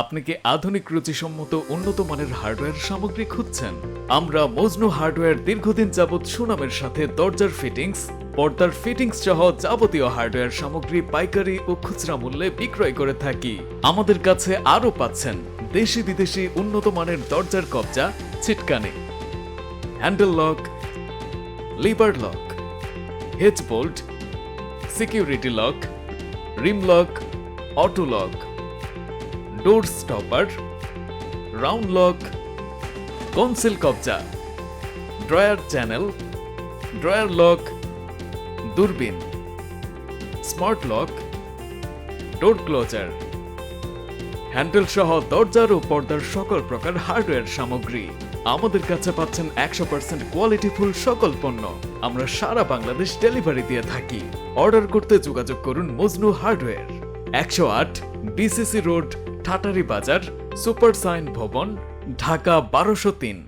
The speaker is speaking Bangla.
আপনি কি আধুনিক রুচিসম্মত উন্নত মানের হার্ডওয়্যার সামগ্রী খুঁজছেন। আমরা মজনু হার্ডওয়্যার দীর্ঘদিন যাবৎ সুনামের সাথে দরজার ফিটিংস, পর্দার ফিটিংস সহ যাবতীয় হার্ডওয়্যার সামগ্রী পাইকারি ও খুচরা মূল্যে বিক্রয় করে থাকি। আমাদের কাছে আরও পাচ্ছেন দেশি বিদেশি উন্নত মানের দরজার কবজা, ছিটকানি। Handle lock, lever lock hedge bolt security lock, rim lock, auto lock. Door stopper, round lock, conceal কবজা, ড্রয়ার চ্যানেল, ড্রয়ার লক, দূরবীন, smart lock, door closer. Handle সহ দরজার ও পর্দার সকল প্রকার হার্ডওয়্যার সামগ্রী আমাদের কাছে পাচ্ছেন একশো পার্সেন্ট কোয়ালিটিফুল সকল পণ্য। আমরা সারা বাংলাদেশ ডেলিভারি দিয়ে থাকি। অর্ডার করতে যোগাযোগ করুন মজনু হার্ডওয়্যার। একশো আট বিসিসি রোড ঠাটারি বাজার সুপার সাইন ভবন ঢাকা বারোশো তিন।